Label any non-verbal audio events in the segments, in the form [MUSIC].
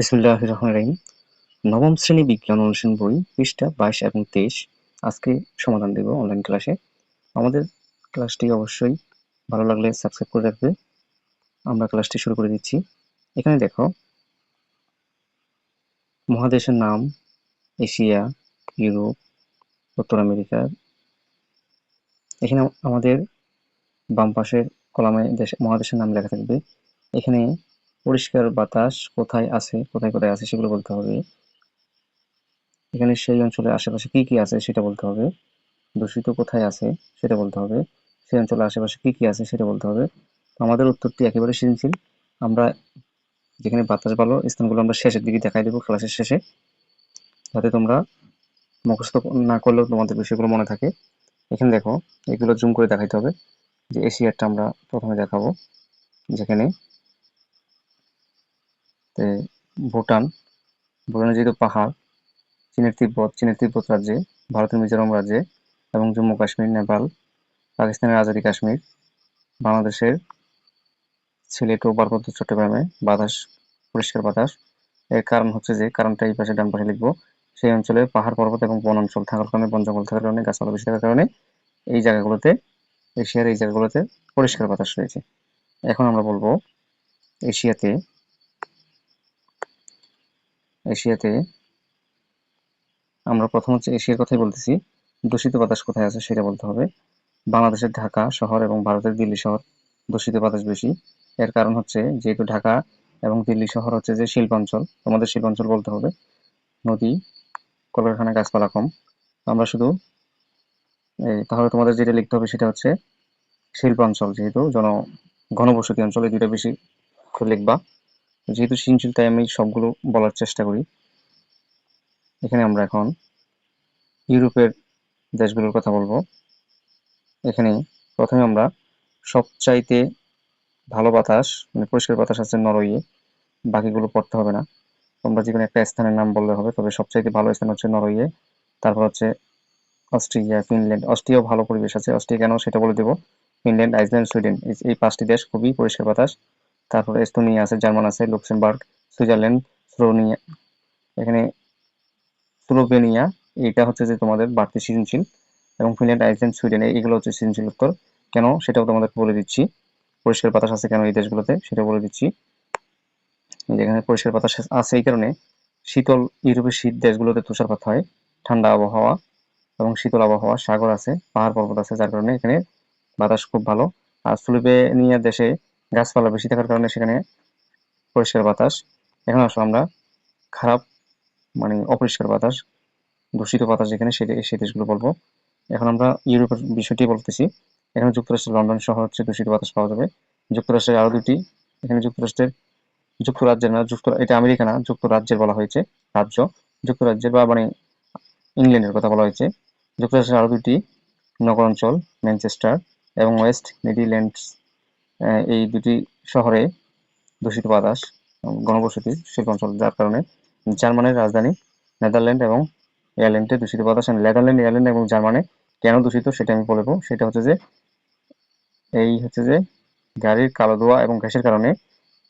বিসমুল্লাহ রহমান রহিম। নবম শ্রেণি বিজ্ঞান অনুশীলন বই, পৃষ্ঠা বাইশ এবং তেইশ। আজকে সমাধান দেব অনলাইন ক্লাসে আমাদের ক্লাসটি অবশ্যই ভালো লাগলে সাবস্ক্রাইব করে রাখবে। আমরা ক্লাসটি শুরু করে দিচ্ছি। এখানে দেখো, মহাদেশের নাম এশিয়া, ইউরোপ, উত্তর আমেরিকা। এখানে আমাদের বাম পাশের কলামে দেশ, মহাদেশের নাম লেখা থাকবে। এখানে পরিষ্কার বাতাস কোথায় আছে, কোথায় কোথায় আছে সেগুলো বলতে হবে। এখানে সেই অঞ্চলের আশেপাশে কি কি আছে সেটা বলতে হবে। দূষিত কোথায় আছে সেটা বলতে হবে। সেই অঞ্চলের আশেপাশে কি কি আছে সেটা বলতে হবে। আমাদের উত্তরটি একেবারে সৃজনশীল আমরা যেখানে বাতাস ভালো, স্থানগুলো আমরা শেষের দিকে দেখাই দেবো ক্লাসের শেষে। যাতে তোমরা মুখস্থ না করলেও তোমাদের বিষয়গুলো মনে থাকে। এখানে দেখো, এগুলো জুম করে দেখাইতে হবে যে এশিয়ারটা আমরা প্রথমে দেখাবো। যেখানে ভুটান, ভুটানের যেহেতু পাহাড়, চীনের তিব্বত চীনের তিব্বত রাজ্যে, ভারতের মিজোরাম রাজ্যে এবং জম্মু কাশ্মীর, নেপাল, পাকিস্তানের আজাদি কাশ্মীর, বাংলাদেশের সিলেট ও পার্বত্য চট্টগ্রামে বাতাস, পরিষ্কার বাতাস। এর কারণ হচ্ছে যে, কারণটা এই পাশে ডান পাশে লিখব, সেই অঞ্চলে পাহাড়, পর্বত এবং বন অঞ্চল থাকার কারণে বন জঙ্গল থাকার কারণে, গাছপালা বেশি থাকার কারণে এই জায়গাগুলোতে, এশিয়ার এই জায়গাগুলোতে পরিষ্কার বাতাস রয়েছে। এখন আমরা বলব এশিয়াতে এশিয়াতে আমরা প্রথম হচ্ছে এশিয়ার কথাই বলতেছি। দূষিত বাতাস কোথায় আছে সেটা বলতে হবে। বাংলাদেশের ঢাকা শহর এবং ভারতের দিল্লি শহর দূষিত বাতাস বেশি। এর কারণ হচ্ছে যেহেতু ঢাকা এবং দিল্লি শহর হচ্ছে যে শিল্পাঞ্চল, তোমাদের শিল্পাঞ্চল বলতে হবে। নদী, কলকারখানা, গাছপালা কম। আমরা শুধু তাহলে তোমাদের যেটা লিখতে হবে সেটা হচ্ছে শিল্পাঞ্চল, যেহেতু জন ঘনবসতি অঞ্চল দুইটা বেশি লিখবা। যেহেতু সৃজনশীল, তাই আমি সবগুলো বলার চেষ্টা করি। এখানে আমরা এখন ইউরোপের দেশগুলোর কথা বলব। এখানে প্রথমে আমরা সবচাইতে ভালো বাতাস মানে পরিষ্কার বাতাস আছে নরওয়ে, বাকিগুলো পড়তে হবে না। তোমরা যে কোনো একটা স্থানের নাম বললে হবে, তবে সবচাইতে ভালো স্থান হচ্ছে নরওয়ে। তারপর হচ্ছে অস্ট্রেলিয়া ফিনল্যান্ড। অস্ট্রিয়াও ভালো পরিবেশ আছে। অস্ট্রিয়া কেন সেটা বলে দেবো। ফিনল্যান্ড, আইসল্যান্ড, সুইডেন এই পাঁচটি দেশ খুবই পরিষ্কার বাতাস। তারপর এস্তোনিয়া আছে, জার্মান আছে, লুক্সেমবার্গ, সুইজারল্যান্ড স্লোনিয়া এখানে স্লোভেনিয়া এটা হচ্ছে যে তোমাদের বাড়তি সৃজনশীল, এবং ফিনল্যান্ড, আইসল্যান্ড, সুইডেন এইগুলো হচ্ছে সৃজনশীল উত্তর। কেন? সেটাও তোমাদের বলে দিচ্ছি। পরিষ্কার বাতাস আছে কেন এই দেশগুলোতে? সেটা বলে দিচ্ছি। যেখানে পরিষ্কার বাতাস আছে এই কারণে শীতল ইউরোপের শীত দেশগুলোতে তুষারপাত হয়, ঠান্ডা আবহাওয়া এবং শীতল আবহাওয়া, সাগর আছে, পাহাড় পর্বত আছে, যার কারণে এখানে বাতাস খুব ভালো। আর স্লোভেনিয়া দেশে গাছপালা বেশি থাকার কারণে সেখানে পরিষ্কার বাতাস। এখন আসলে আমরা খারাপ মানে অপরিষ্কার বাতাস, দূষিত বাতাস যেখানে সেটা সেই দেশগুলো বলব। এখন আমরা ইউরোপের বিষয়টি বলতেছি। এখানে যুক্তরাষ্ট্রের লন্ডন শহর হচ্ছে দূষিত বাতাস পাওয়া যাবে। যুক্তরাষ্ট্রের আরও দুটি, এখানে যুক্তরাষ্ট্রের যুক্তরাজ্যের না যুক্ত এটা আমেরিকা না, যুক্তরাজ্যের বলা হয়েছে রাজ্য। যুক্তরাজ্যের বা মানে ইংল্যান্ডের কথা বলা হয়েছে। যুক্তরাষ্ট্রের আরও দুটি নগর অঞ্চল, ম্যানচেস্টার এবং ওয়েস্ট মিডিল্যান্ডস এই দুটি শহরে দূষিত বাতাস গণবসতি শিল্পাঞ্চল যার কারণে জার্মানির রাজধানী নেদারল্যান্ড এবং এয়ারল্যান্ডে দূষিত বাতাস নেদারল্যান্ড এয়ারল্যান্ড এবং জার্মানি কেন দূষিত সেটা আমি বলব। সেটা হচ্ছে যে, এই হচ্ছে যে গাড়ির কালো ধোয়া এবং গ্যাসের কারণে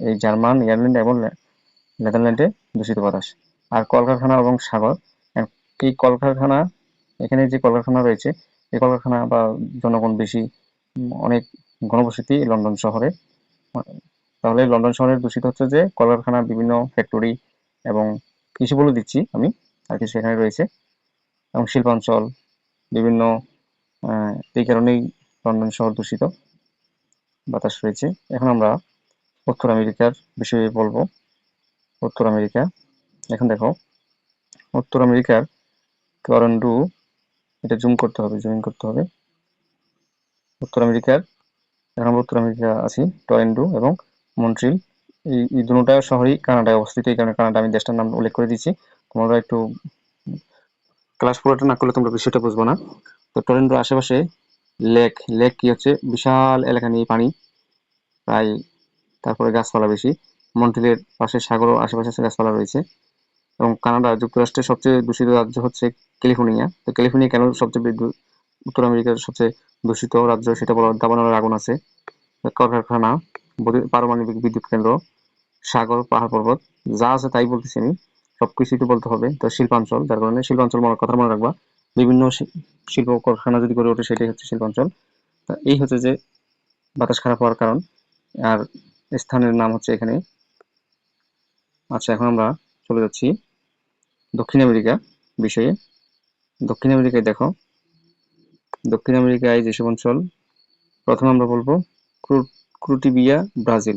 এই জার্মান এয়ারল্যান্ড এবং নেদারল্যান্ডে দূষিত বাতাস। আর কলকারখানা এবং সাগর এই কলকারখানা, এখানে যে কলকারখানা রয়েছে, এই কলকারখানা বা জনগণ বেশি অনেক ঘনবসতি লন্ডন শহরে। তাহলে লন্ডন শহরের দূষিত হচ্ছে যে কলকারখানা, বিভিন্ন ফ্যাক্টরি এবং কিছু বলে দিচ্ছি আমি, আর কিছু এখানে রয়েছে। এবং শিল্পাঞ্চল, বিভিন্ন এই কারণেই লন্ডন শহর দূষিত, বাতাস রয়েছে। এখন আমরা উত্তর আমেরিকার বিষয়ে বলব। উত্তর আমেরিকা, এখন দেখো, উত্তর আমেরিকার টরন্ডু এটা জুম করতে হবে জুমিং করতে হবে। উত্তর আমেরিকার এখন উত্তর আমেরিকা আছি টরেন্ডু এবং মন্ট্রিল। এই দুটা শহরই কানাডায় অবস্থিত, এই কারণে কানাডা আমি দেশটার নাম উল্লেখ করে দিচ্ছি। তোমরা একটু ক্লাস পুরোটা না করলে তোমরা বিষয়টা বুঝব না। তো টরেন্ডোর আশেপাশে লেক লেক কি হচ্ছে? বিশাল এলাকা নিয়ে পানি, প্রায় তারপরে গাছপালা বেশি। মন্ট্রিলের পাশে সাগরও আশেপাশে গাছপালা রয়েছে। এবং কানাডা যুক্তরাষ্ট্রের সবচেয়ে দূষিত রাজ্য হচ্ছে ক্যালিফোর্নিয়া। তো ক্যালিফোর্নিয়া কেন সবচেয়ে উত্তর আমেরিকার সবচেয়ে দূষিত রাজ্য সেটা বলা দাবানলের আগুন আছে। কলকারখানা পারমাণবিক বিদ্যুৎ কেন্দ্র, সাগর, পাহাড় পর্বত, যা আছে তাই বলতেছি আমি। সবকিছুই তো বলতে হবে। তো শিল্পাঞ্চল, যার কারণে শিল্পাঞ্চল মনে কথা মনে রাখবা। বিভিন্ন শিল্প কারখানা যদি গড়ে ওঠে, সেটাই হচ্ছে শিল্পাঞ্চল। তা এই হচ্ছে যে বাতাস খারাপ হওয়ার কারণ। আর স্থানের নাম হচ্ছে এখানে। আচ্ছা এখন আমরা চলে যাচ্ছি দক্ষিণ আমেরিকা বিষয়ে। দক্ষিণ আমেরিকায় দেখো দক্ষিণ আমেরিকায় যেসব অঞ্চল প্রথমে আমরা বলব ক্রু- ক্রুটিবিয়া, ব্রাজিল।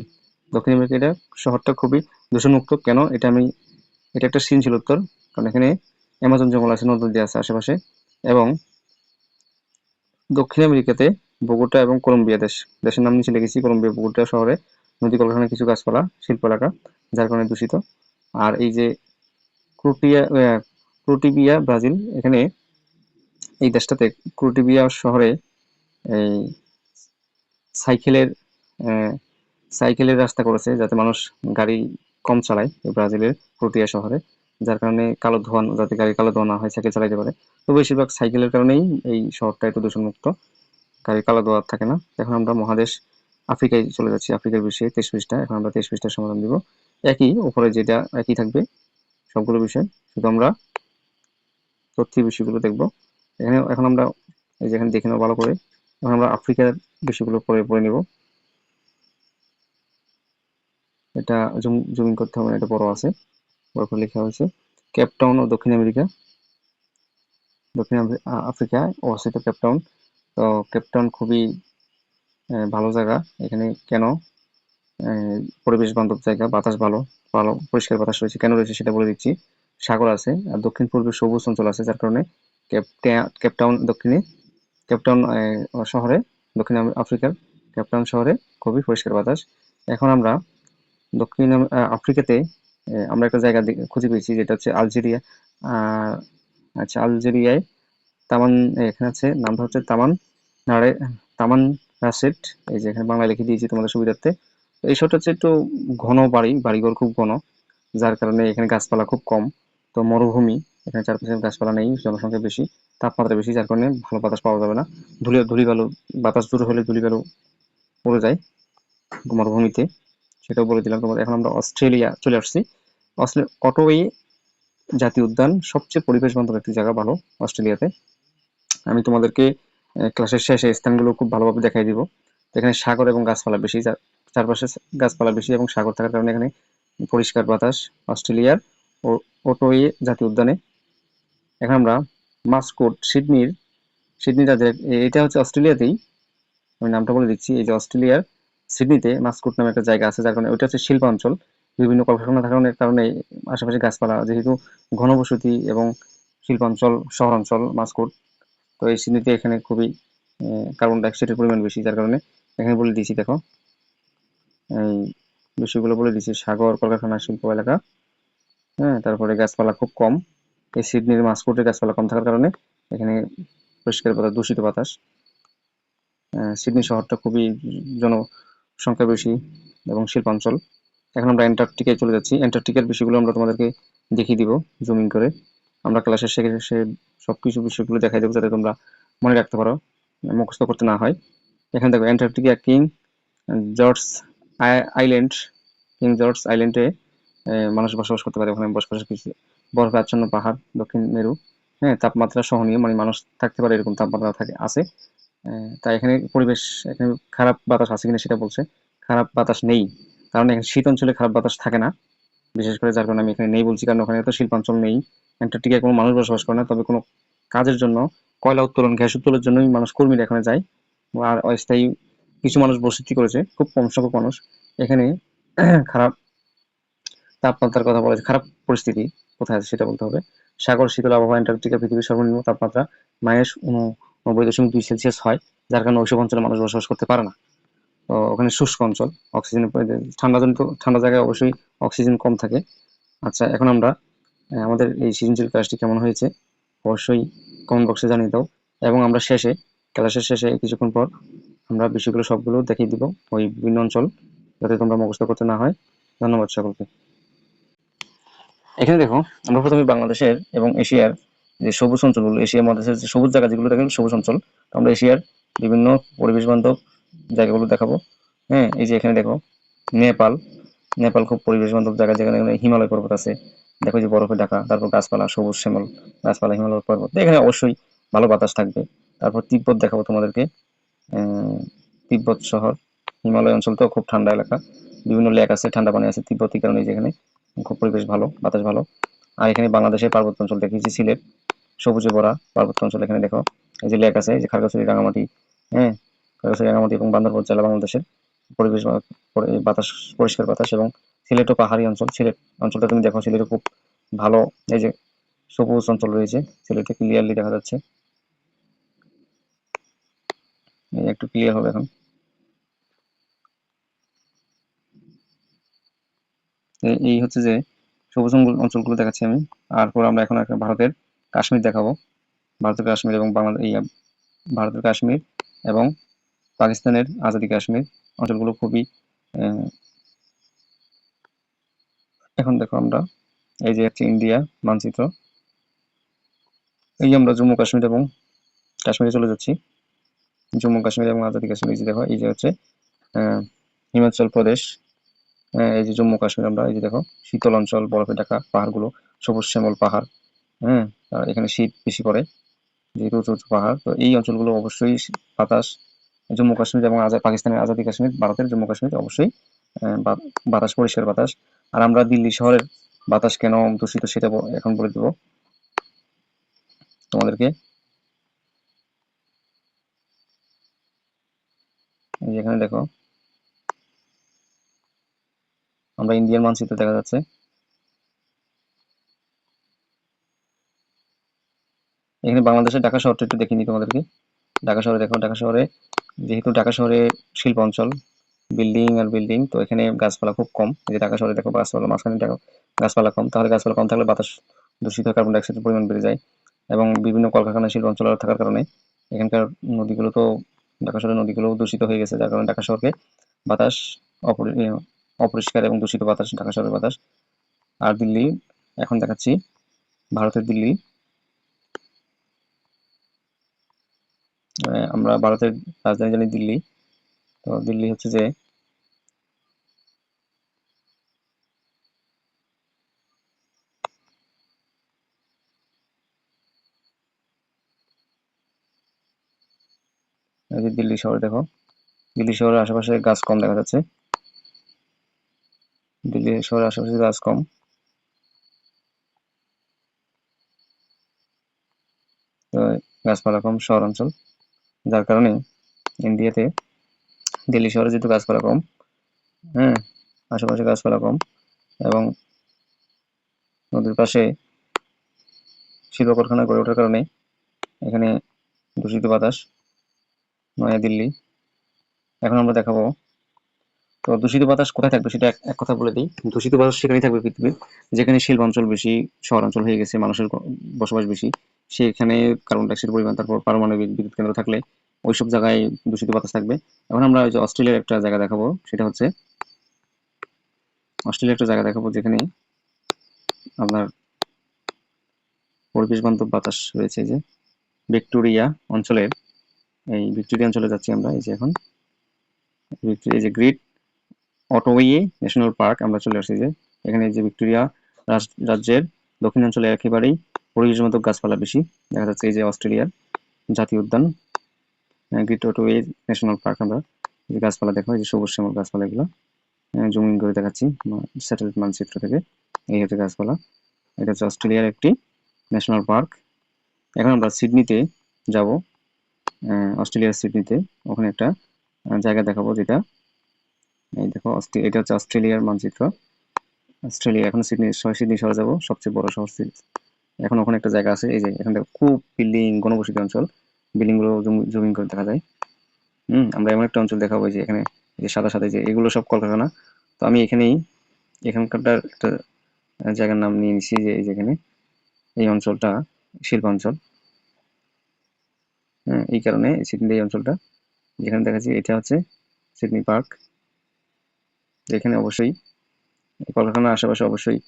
দক্ষিণ আমেরিকা এটা শহরটা খুবই দূষণমুক্ত। কেন? এটা আমি এটা একটা সিন ছিল উত্তর। কারণ এখানে অ্যামাজন জঙ্গল আছে নদী আছে আশেপাশে। এবং দক্ষিণ আমেরিকাতে বগুটা এবং কলম্বিয়া দেশ দেশের নাম নিচে লিখেছি, কলম্বিয়া বগুটা শহরে নদী কলকারখানা কিছু গাছপালা শিল্প এলাকা যার কারণে দূষিত। আর এই যে ক্রুটিয়া ক্রুটিবিয়া, ব্রাজিল, এখানে এই দেশটাতে ক্রুটিবিয়া শহরে এই সাইকেলের সাইকেলের রাস্তা করেছে যাতে মানুষ গাড়ি কম চালায় এই ব্রাজিলের ক্রুটিয়া শহরে, যার কারণে কালো ধোঁয়া যাতে গাড়ি কালো ধোয়া না হয়, সাইকেল চালাতে পারে। তো বেশিরভাগ সাইকেলের কারণেই এই শহরটা একটু দূষণমুক্ত। গাড়ি কালো ধোঁয়া থাকে না। এখন আমরা মহাদেশ আফ্রিকায় চলে যাচ্ছি, আফ্রিকার বিষয়ে তেইশ পৃষ্ঠা এখন আমরা তেইশ পৃষ্ঠার সমাধান দিব। একই, উপরে যেটা একই থাকবে সবগুলো বিষয়। শুধু আমরা তথ্য বিষয়গুলো দেখব। এখানে, এখন আমরা এই যে এখানে দেখে নেব ভালো করে। এখন আমরা আফ্রিকার বিষয়গুলো পরে পড়ে নেব। এটা জুম, জুমিং করতে হবে এটা বড় আছে। বড় করে লেখা হয়েছে। কেপটাউন ও দক্ষিণ আমেরিকা। দক্ষিণ আফ্রি- আ- আফ্রিকায় অবস্থিত কেপটাউন তো কেপটাউন খুবই ভালো জায়গা। এখানে কেন? পরিবেশ বান্ধব জায়গা, বাতাস ভালো ভালো, পরিষ্কার বাতাস রয়েছে। কেন রয়েছে সেটা বলে দিচ্ছি। সাগর আছে, আর দক্ষিণ পূর্বে সবুজ অঞ্চল আছে, যার কারণে কেপটাউন দক্ষিণে কেপটাউন শহরে, দক্ষিণ আফ্রিকার কেপটাউন শহরে খুবই পরিষ্কার বাতাস। এখন আমরা দক্ষিণ আফ্রিকাতে আমরা একটা জায়গা খুঁজে পেয়েছি, যেটা হচ্ছে আলজেরিয়া। আচ্ছা আলজেরিয়ায় তামান, এখানে আছে, নামটা হচ্ছে তামান নাড়ে তামান রাশেট এই যে এখানে বাংলা লিখে দিয়েছি তোমাদের সুবিধার্থে। এই শহরটা হচ্ছে একটু ঘন বাড়ি, বাড়িঘর খুব ঘন, যার কারণে এখানে গাছপালা খুব কম। তো মরুভূমি এখানে চারপাশে গাছপালা নেই, জনসংখ্যা বেশি, তাপমাত্রা বেশি, যার কারণে ভালো বাতাস পাওয়া যাবে না। ধুলি, ধুলিবালু, বাতাস দূর হলে ধুলি ধুলিবালু পড়ে যায় মরুভূমিতে, সেটাও বলে দিলাম তোমাদের। এখন আমরা অস্ট্রেলিয়া চলে আসছি। অস্ট্রেলিয়া অটোওয়ে জাতীয় উদ্যান সবচেয়ে পরিবেশ বান্ধব একটি জায়গা ভালো অস্ট্রেলিয়াতে। আমি তোমাদেরকে ক্লাসের শেষে স্থানগুলো খুব ভালোভাবে দেখাই দিব। এখানে সাগর এবং গাছপালা বেশি চারপাশে গাছপালা বেশি এবং সাগর থাকার কারণে এখানে পরিষ্কার বাতাস। অস্ট্রেলিয়ার ও ওটোয়ে জাতীয় উদ্যানে এখন আমরা মাস্কোট সিডনির সিডনি রাজ্যের এটা হচ্ছে অস্ট্রেলিয়াতেই, আমি নামটা বলে দিচ্ছি, এই যে অস্ট্রেলিয়ার সিডনিতে মাস্কোট নামে একটা জায়গা আছে, যার কারণে ওইটা হচ্ছে শিল্পাঞ্চল বিভিন্ন কলকারখানা থাকার কারণে আশেপাশে গাছপালা, যেহেতু ঘনবসতি এবং শিল্পাঞ্চল শহরাঞ্চল মাস্কোট, তো এই সিডনিতে এখানে খুবই কার্বন ডাইঅক্সাইডের পরিমাণ বেশি, যার কারণে এখানে বলে দিয়েছি, দেখো। এই বিষয়গুলো বলে দিয়েছি, সাগর, কলকারখানা, শিল্প এলাকা হ্যাঁ তারপরে গাছপালা খুব কম। এই সিডনির মাস্কোটে গাছপালা কম থাকার কারণে এখানে পরিষ্কার বাতাস দূষিত বাতাস। সিডনি শহরটা খুবই জনসংখ্যা বেশি এবং শিল্পাঞ্চল। এখন আমরা অ্যান্টার্কটিকায় চলে যাচ্ছি। অ্যান্টার্কটিকার বিষয়গুলো আমরা তোমাদেরকে দেখিয়ে দিব, জুমিং করে। আমরা ক্লাসের শেষে সব কিছু বিষয়গুলো দেখাই দেবো যাতে তোমরা মনে রাখতে পারো, মুখস্থ করতে না হয়। এখানে দেখো, অ্যান্টার্কটিকা কিং জর্জ আই- আইল্যান্ড। কিং জর্জ আইল্যান্ডে মানুষ বসবাস করতে পারে। ওখানে বসবাস কিছু বরফে আচ্ছন্ন পাহাড় দক্ষিণ মেরু হ্যাঁ তাপমাত্রা সহনীয় মানে মানুষ থাকতে পারে এরকম তাপমাত্রা থাকে আছে। তাই এখানে পরিবেশ এখানে খারাপ বাতাস আছে কিনা সেটা বলছে। খারাপ বাতাস নেই কারণ এখানে শীত অঞ্চলে খারাপ বাতাস থাকে না। বিশেষ করে যার কারণে আমি এখানে নেই বলছি কারণ ওখানে তো শিল্পাঞ্চল নেই। অ্যান্টার্কটিকায় কোনো মানুষ বসবাস করে না তবে কোনো কাজের জন্য কয়লা উত্তোলন গ্যাস উত্তোলনের জন্যই মানুষ কর্মীরা এখানে যায়। আর অস্থায়ী কিছু মানুষ বসতি করেছে খুব কম সংখ্যক মানুষ। এখানে [CLEARS THROAT] খারাপ তাপমাত্রার কথা বলা হয়েছে, খারাপ পরিস্থিতি। কোথায় আছে সেটা বলতে হবে। সাগর শীতল আবহাওয়া অ্যান্টার্কটিকা পৃথিবীর সর্বনিম্ন তাপমাত্রা মাইনাস উননব্বই দশমিক দুই সেলসিয়াস হয়, যার কারণে ওইসব অঞ্চলে মানুষ বসবাস করতে পারে না। তো ওখানে শুষ্ক অঞ্চল অক্সিজেন ঠান্ডা জনিত ঠান্ডা জায়গায় অবশ্যই অক্সিজেন কম থাকে। আচ্ছা এখন আমরা আমাদের এই সৃজনশীল ক্লাসটি কেমন হয়েছে, অবশ্যই কমেন্ট বক্সে জানিয়ে দাও। এবং আমরা শেষে ক্লাসের শেষে কিছুক্ষণ পর আমরা বিষয়গুলো সবগুলো দেখিয়ে দিব ওই বিভিন্ন অঞ্চল, যাতে তোমরা মুখস্থ করতে না হয়। ধন্যবাদ সকলকে। এখানে দেখো, আমরা প্রথমে বাংলাদেশের এবং এশিয়ার যে সবুজ অঞ্চলগুলো এশিয়ার মহাদেশের যে সবুজ জায়গা যেগুলো দেখেন, সবুজ অঞ্চল, তো আমরা এশিয়ার বিভিন্ন পরিবেশ বান্ধব জায়গাগুলো দেখাবো। হ্যাঁ এই যে এখানে দেখো, নেপাল নেপাল খুব পরিবেশ বান্ধব জায়গা, যেখানে হিমালয় পর্বত আছে। দেখো যে বরফে ঢাকা, তারপর গাছপালা, সবুজ শ্যামল, গাছপালা, হিমালয় পর্বত। এখানে অবশ্যই ভালো বাতাস থাকবে। তারপর তিব্বত দেখাবো তোমাদেরকে। তিব্বত শহর, হিমালয় অঞ্চল তো খুব ঠান্ডা এলাকা। বিভিন্ন লেক আছে, ঠান্ডা পানি আছে তিব্বতী কারণে যেখানে পরিবেশ ভালো, বাতাস ভালো। আর এখানে বাংলাদেশের পার্বত্য অঞ্চল দেখেছি সিলেট। সবুজে ভরা পার্বত্য অঞ্চল এখানে দেখো। এই যে লেক আছে, এই যে খাগড়াছড়ি রাঙামাটি হ্যাঁ? খাগড়াছড়ি রাঙামাটি এবং বান্দরবান জেলা বাংলাদেশের পরিবেশ বাতাস, পরিষ্কার বাতাস এবং সিলেটও পাহাড়ি অঞ্চল। সিলেট অঞ্চলটা তুমি দেখো, সিলেটে খুব ভালো। এই যে সবুজ অঞ্চল রয়েছে, সিলেটে ক্লিয়ারলি দেখা যাচ্ছে। একটু ক্লিয়ার হবে এখন। এই- হচ্ছে যে সবুজ অঞ্চল- অঞ্চলগুলো দেখাচ্ছি আমি। আর পর আমরা এখন একটা ভারতের কাশ্মীর দেখাবো। ভারতের কাশ্মীর এবং বাংলাদেশ, এই, ভারতের কাশ্মীর এবং পাকিস্তানের আজাদি কাশ্মীর অঞ্চলগুলো খুবই এখন দেখো আমরা, এই যে হচ্ছে ইন্ডিয়া মানচিত্র। এই আমরা জম্মু কাশ্মীর এবং কাশ্মীরে চলে যাচ্ছি। জম্মু কাশ্মীর এবং আজাদি কাশ্মীর যে দেখো, এই যে হচ্ছে হিমাচল প্রদেশ এই যে জম্মু কাশ্মীর আমরা, এই যে দেখো, শীতল অঞ্চল বরফে ঢাকা, পাহাড়গুলো, সবুজ শ্যামল পাহাড় হ্যাঁ এখানে শীত বেশি পড়ে, যেহেতু উঁচু উঁচু পাহাড়, তো এই অঞ্চলগুলো অবশ্যই বাতাস, জম্মু কাশ্মীর এবং পাকিস্তানের আজাদি কাশ্মীর, ভারতের জম্মু কাশ্মীর অবশ্যই বাতাস, পরিষ্কার বাতাস, আর আমরা দিল্লি শহরের বাতাস কেন দূষিত সেটা এখন বলে দেবো, তোমাদেরকে। এখানে দেখো আমরা ইন্ডিয়ান মানচিত্র দেখা যাচ্ছে। এখানে বাংলাদেশের ঢাকা শহরটা একটু দেখিনি তোমাদেরকে। ঢাকা শহরে দেখো, ঢাকা শহরে যেহেতু ঢাকা শহরে শিল্প অঞ্চল বিল্ডিং আর বিল্ডিং তো এখানে গাছপালা খুব কম। যে ঢাকা শহরে দেখো গাছপালা, মাঝখানে দেখো গাছপালা কম। তাহলে গাছপালা কম থাকলে বাতাস দূষিত কার্বন ডাইঅক্সাইডের পরিমাণ বেড়ে যায় এবং বিভিন্ন কলকারখানা শিল্প অঞ্চল থাকার কারণে এখানকার নদীগুলো তো ঢাকা শহরের নদীগুলো দূষিত হয়ে গেছে, যার কারণে ঢাকা শহরকে বাতাস অপরি- অপরিষ্কার এবং দূষিত বাতাস, ঢাকা শহরের বাতাস। আর দিল্লি, এখন দেখাচ্ছি ভারতের দিল্লি। আমরা ভারতের রাজধানী জানি দিল্লি। তো দিল্লি হচ্ছে যে দিল্লি শহর, দেখো। দিল্লি শহরের আশেপাশে গাছ কম দেখা যাচ্ছে। দিল্লি শহরের আশেপাশে গাছ কম। গাছপালা কম শহর অঞ্চল যার কারণে ইন্ডিয়াতে দিল্লি শহরে যেহেতু গাছপালা কম হ্যাঁ আশেপাশে গাছপালা কম এবং নদীর পাশে শিল্প কারখানা গড়ে ওঠার কারণে এখানে দূষিত বাতাস নয়া দিল্লি এখন আমরা দেখাবো তো দূষিত বাতাস কোথায় থাকবে সেটা এক- কথা বলে দিই। দূষিত বাতাস সেখানেই থাকবে পৃথিবীর। যেখানে শিল্প অঞ্চল বেশি শহর অঞ্চল হয়ে গেছে, মানুষের বসবাস বেশি, সেখানে কার্বন ডাইঅক্সাইডের পরিমাণ, তারপর পারমাণবিক বিদ্যুৎ কেন্দ্র থাকলে ওইসব জায়গায় দূষিত বাতাস থাকবে। এখন আমরা ওই যে অস্ট্রেলিয়ার একটা জায়গা দেখাবো, সেটা হচ্ছে অস্ট্রেলিয়ার একটা জায়গা দেখাবো যেখানে আপনার পরিবেশ বান্ধব বাতাস রয়েছে যে ভিক্টোরিয়া অঞ্চলের। এই ভিক্টোরিয়া অঞ্চলে যাচ্ছি আমরা, এই যে এখন। ভিক্টোরিয়া যে গ্রেট অটোওয়ে ন্যাশনাল পার্ক, আমরা চলে আসছি যে এখানে যে ভিক্টোরিয়া রাজ- রাজ্যের দক্ষিণাঞ্চলে একেবারেই পরিবেশ বান্ধব গাছপালা বেশি। দেখা যাচ্ছে এই যে অস্ট্রেলিয়ার জাতীয় উদ্যান গ্রেট অটোওয়ে ন্যাশনাল পার্ক আমরা যে গাছপালা দেখো এই যে সবুজ শ্যামল গাছপালা এগুলো জুমিং করে দেখাচ্ছি স্যাটেলাইট মানচিত্র থেকে। এই হচ্ছে গাছপালা। এটা হচ্ছে অস্ট্রেলিয়ার একটি ন্যাশনাল পার্ক। এখন আমরা সিডনিতে যাব অস্ট্রেলিয়ার সিডনিতে। ওখানে একটা জায়গা দেখাবো যেটা এই দেখো এটা হচ্ছে অস্ট্রেলিয়ার মানচিত্র। অস্ট্রেলিয়া, এখন সিডনি সিডনি শহরে যাব, সবচেয়ে বড় শহর সিডনি। এখন ওখানে একটা জায়গা আছে, এই যে এখানে খুব বিল্ডিং ঘনবসতি অঞ্চল। বিল্ডিংগুলো জুমিং করে দেখা যায়। হুম, আমরা এমন একটা অঞ্চল দেখাবো যে এখানে যে সাদা সাদা যে এগুলো সব কলকারখানা। তো আমি এখানেই এখানকারটার একটা জায়গার নাম নিয়ে নিছি যে এই যেখানে এই অঞ্চলটা শিল্পাঞ্চল হ্যাঁ এই কারণে সিডনি, এই অঞ্চলটা। যেখানে দেখাচ্ছি এটা হচ্ছে সিডনি পার্ক। যেখানে অবশ্যই কলকারখানার আশেপাশে অবশ্যই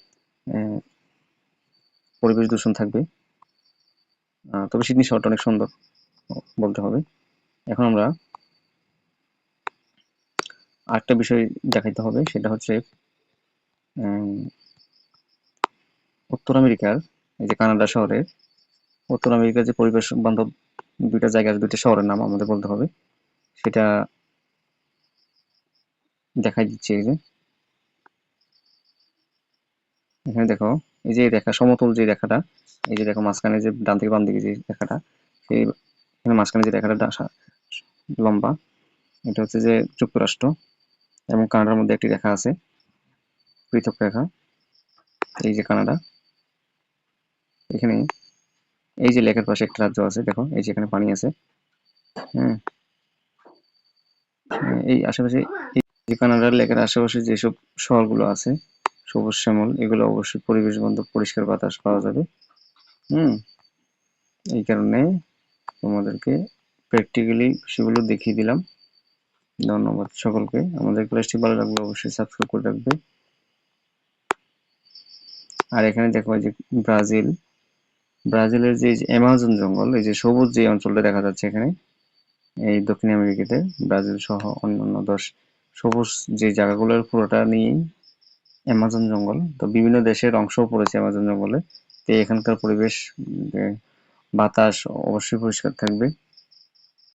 পরিবেশ দূষণ থাকবে। তবে সিডনি শহরটা অনেক সুন্দর বলতে হবে। এখন আমরা আরেকটা বিষয় দেখাইতে হবে, সেটা হচ্ছে উত্তর আমেরিকার, এই যে কানাডা শহরের, উত্তর আমেরিকার যে পরিবেশ বান্ধব দুইটা জায়গার দুইটা শহরের নাম আমাদের বলতে হবে। সেটা দেখাই দিচ্ছে এই যে। এখানে দেখো, এই যে রেখা, সমতল যে রেখাটা, এই যে দেখো মাঝখানে যে ডান থেকে বাম দিকে যে রেখাটা, সেই এখানে মাঝখানে যে রেখাটা লম্বা, এটা হচ্ছে যে যুক্তরাষ্ট্র এবং কানাডার মধ্যে একটি রেখা আছে, পৃথক রেখা, এই যে কানাডা। এখানে এই যে লেকের পাশে একটা রাজ্য আছে, দেখো, এই যে এখানে পানি আছে। হ্যাঁ। এই আশেপাশে যে কানাডার লেকের আশেপাশে যেসব শহরগুলো আছে, সবুজ শ্যামল, এগুলো অবশ্যই পরিবেশ বান্ধব, পরিষ্কার বাতাস পাওয়া যাবে। হুম, এই কারণে তোমাদেরকে প্র্যাকটিক্যালি সেগুলো দেখিয়ে দিলাম। ধন্যবাদ সকলকে। আমাদের ক্লাসটি ভালো লাগলে অবশ্যই সাবস্ক্রাইব করে রাখবে। আর এখানে দেখো যে ব্রাজিল। ব্রাজিলের যে অ্যামাজন জঙ্গল, এই যে সবুজ যে অঞ্চলটা দেখা যাচ্ছে এখানে, এই দক্ষিণ আমেরিকাতে ব্রাজিল সহ অন্যান্য দশ সবুজ যে জায়গাগুলোর পুরোটা নিয়েই অ্যামাজন জঙ্গল। তো বিভিন্ন দেশের অংশও পড়েছে অ্যামাজন জঙ্গলে। তো এখানকার পরিবেশ বাতাস অবশ্যই পরিষ্কার থাকবে।